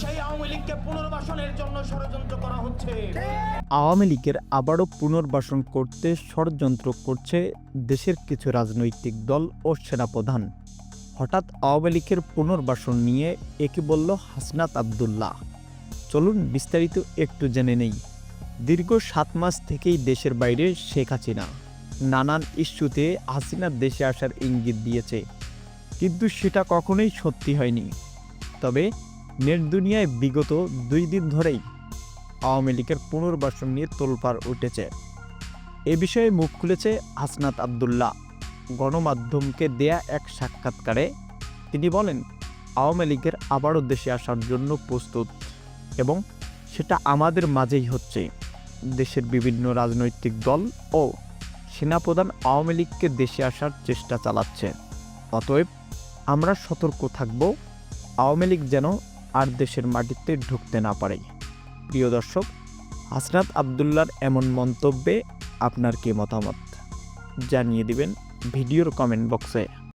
সেই আওয়ামী লীগকে পুনর্বাসনের জন্য ষড়যন্ত্র করা হচ্ছে। আওয়ামী লীগের আবারও পুনর্বাসন করতে ষড়যন্ত্র করছে দেশের কিছু রাজনৈতিক দল ও সেনাপ্রধান। হঠাৎ আওয়ামী লীগের পুনর্বাসন নিয়ে একে বলল হাসনাত আবদুল্লাহ। চলুন বিস্তারিত একটু জেনে নেই। দীর্ঘ সাত মাস থেকেই দেশের বাইরে শেখ হাসিনা। নানান ইস্যুতে হাসিনার দেশে আসার ইঙ্গিত দিয়েছে। কিন্তু সেটা কখনোই সত্যি হয়নি। তবে নেট দুনিয়ায় বিগত দুই দিন ধরেই আওয়ামী লীগের পুনর্বাসন নিয়ে তোলপাড় উঠেছে। এ বিষয়ে মুখ খুলেছে হাসনাত আবদুল্লাহ। গণমাধ্যমকে দেয়া এক সাক্ষাৎকারে তিনি বলেন, আওয়ামী লীগের আবারও দেশে আসার জন্য প্রস্তুত এবং সেটা আমাদের মাঝেই হচ্ছে। দেশের বিভিন্ন রাজনৈতিক দল ও সেনাপ্রধান আওয়ামী লীগকে দেশে আসার চেষ্টা চালাচ্ছে। অতএব আমরা সতর্ক থাকব। আওয়ামী লীগ যেন আর দেশের মাটিতে ঢুকতে না পারে। প্রিয় দর্শক হাসরাত আবদুল্লার এমন মন্তব্যে আপনার কি মতামত? জানিয়ে দিবেন ভিডিওর কমেন্ট বক্সে।